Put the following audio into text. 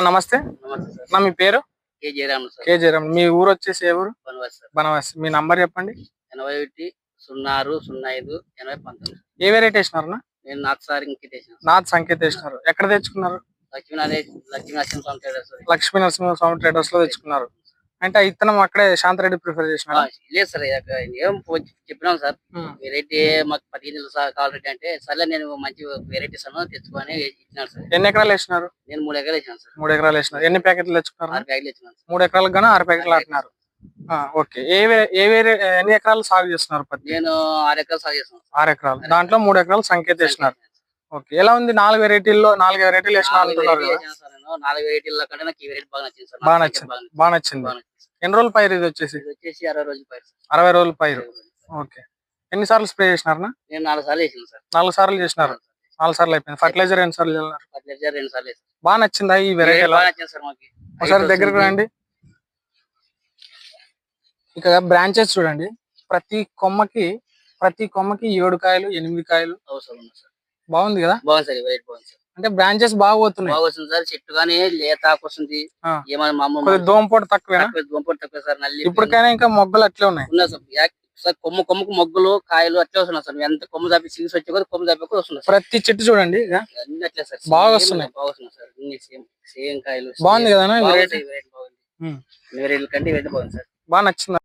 నమస్తే. నా మీ పేరు? K Jayaram sir. K Jayaram. మీ ఊరు వచ్చేసి ఏ ఊరు? బనవాస్ మీ నంబర్ చెప్పండి. ఎనభై ఒకటి సున్నా ఆరు సున్నా ఐదు ఎనభై పంతొమ్మిది. ఏ వెరైటీ వేసినారు నేను నాథ్ సార్ ఇంకిటేషన్ నాథ్ సంకేత్ వేసినారు ఎక్కడ తెచ్చుకున్నారు? Traders Lakshmi Narasimha Swamy traders. లో తెచ్చుకున్నారు. అంటే ఇత్తనం అక్కడే శాంతరెడ్డి ప్రిఫర్ ఆ, చేసినారు లేదు సార్ ఏం చెప్పినాం సార్. వెరైటీ మాకు పదిహేను సార్ కావాలంటే అంటే సర్లే నేను మంచి వెరైటీస్ అను తెచ్చుకొని ఇచ్చినాను సార్. ఎన్ని ఎకరాలు వేసినారు? నేను మూడు ఎకరాలు ఇచ్చినాను సార్. మూడు ఎకరాలు వేసినారు. ఎన్ని ప్యాకెట్లు తెచ్చుకున్నారు? ఆరు ప్యాకెట్లు సార్. మూడు ఎకరాలకు గాను ఆరు ప్యాకెట్లు ఆడినారు ఓకే. ఏ వేరే ఎన్ని ఎకరాలు సాగు చేస్తున్నారు నేను ఆరు ఎకరాలు సాగు చేస్తాను ఆరు ఎకరాలు. దాంట్లో మూడు ఎకరాలు సంకేత్ వేసినారు ఓకే. ఎలా ఉంది నాలుగు వెరైటీల్లో నాలుగు వెరైటీలు వేసిన నాలుగు అంటున్నారు వెరైటీ కదా వేసాను సార్ నేను నాలుగు వెరైటీల కంటే నాకు ఈ వెరైటీ బాగా నచ్చింది సార్. బాగా నచ్చింది. బాగా నచ్చింది. ఎన్ని రోజులు పైరు ఇది వచ్చేసి? వచ్చేసి అరవై రోజులు పైరు అరవై రోజులు పైరు. ఓకే. ఎన్ని సార్లు స్ప్రే చేసినారు నేను నాలుగు సార్లు సార్. నాలుగు సార్లు చేసినారు. నాలుగు సార్లు అయిపోయింది. ఫర్టిలైజర్ ఎన్ని సార్లు ఫర్టిలైజర్ రెండు సార్లు బాగా నచ్చిందా ఈ వెరైటీ బాగా నచ్చింది సార్ మాకు? ఒకసారి దగ్గరకు. రండి. ఇక్కడ బ్రాంచెస్ చూడండి. ప్రతి కొమ్మకి ప్రతి కొమ్మకి ఏడు కాయలు ఎనిమిది కాయలు. అవసరం బాగుంది కదా? బాగుంది సార్ వెరైటీ బాగుంది సార్. అంటే బ్రాంచెస్ బాగా పోతున్నాయి. బాగా వస్తుంది సార్. చెట్టు కానీ లేత ఆకు వస్తుంది. ఏమైనా మా అమ్మ కొద్దిగా దోమపోటు తక్కువ సార్. నల్లి ఇప్పటికైనా ఇంకా మొగ్గలు అట్లే ఉన్నాయి. ఉన్నాయి సార్. సార్ కొమ్మ కొమ్మకు మొగ్గులు కాయలు అట్లే వస్తున్నాయి సార్. ఎంత కొమ్మ దాపి సిగిసి వచ్చే కూడా కొమ్మ దాపి కూడా వస్తున్నాయి ప్రతి చెట్టు చూడండి అన్ని అట్లే సార్. బాగా వస్తున్నాయి. బాగా వస్తున్నాయి సార్. సేమ్ సేమ్ కాయలు బాగుంది కదా బాగుంది వెరైటీ కంటే వెరైటీ బాగుంది సార్. బాగా నచ్చిందా?